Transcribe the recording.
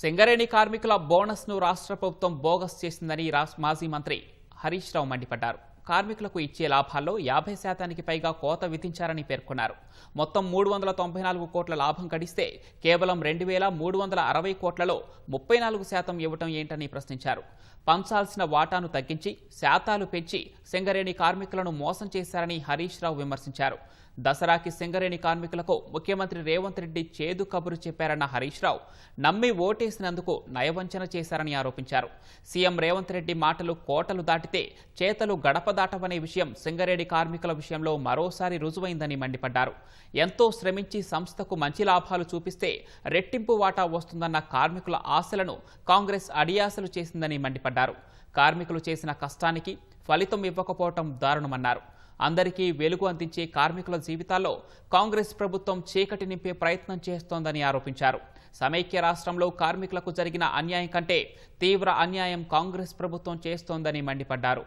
సింగరేణి కార్మికుల బోనస్ను రాష్ట్ర ప్రభుత్వం బోగస్ చేసిందని మాజీ మంత్రి హరీష్ రావు మండిపడ్డారు. కార్మికులకు ఇచ్చే లాభాల్లో యాభై శాతానికి పైగా కోత విధించారని పేర్కొన్నారు. మొత్తం మూడు వందల తొంభై నాలుగు కోట్ల లాభం గడిస్తే కేవలం రెండు వేల మూడు వందల అరవై కోట్లలో ముప్పై నాలుగు శాతం ఇవ్వటం ఏంటని ప్రశ్నించారు. పంచాల్సిన వాటాను తగ్గించి శాతాలు పెంచి సింగరేణి కార్మికులను మోసం చేశారని హరీష్ రావు విమర్శించారు. దసరాకి సింగరేణి కార్మికులకు ముఖ్యమంత్రి రేవంత్ రెడ్డి చేదు కబురు చెప్పారన్న హరీష్ రావు నమ్మి ఓటేసినందుకు నయవంచన చేశారని ఆరోపించారు. సీఎం రేవంత్ రెడ్డి మాటలు కోటలు దాటితే చేతలు గడప దాటవనే విషయం సింగరేణి కార్మికుల విషయంలో మరోసారి రుజువైందని మండిపడ్డారు. ఎంతో శ్రమించి సంస్థకు మంచి లాభాలు చూపిస్తే రెట్టింపు వాటా వస్తుందన్న కార్మికుల ఆశలను కాంగ్రెస్ అడియాసలు చేసిందని మండిపడ్డారు. కార్మికులు చేసిన కష్టానికి ఫలితం ఇవ్వకపోవటం దారుణమన్నారు. అందరికీ వెలుగు అందించే కార్మికుల జీవితాల్లో కాంగ్రెస్ ప్రభుత్వం చీకటి నింపే ప్రయత్నం చేస్తోందని ఆరోపించారు. సమైక్య రాష్ట్రంలో కార్మికులకు జరిగిన అన్యాయం కంటే తీవ్ర అన్యాయం కాంగ్రెస్ ప్రభుత్వం చేస్తోందని మండిపడ్డారు.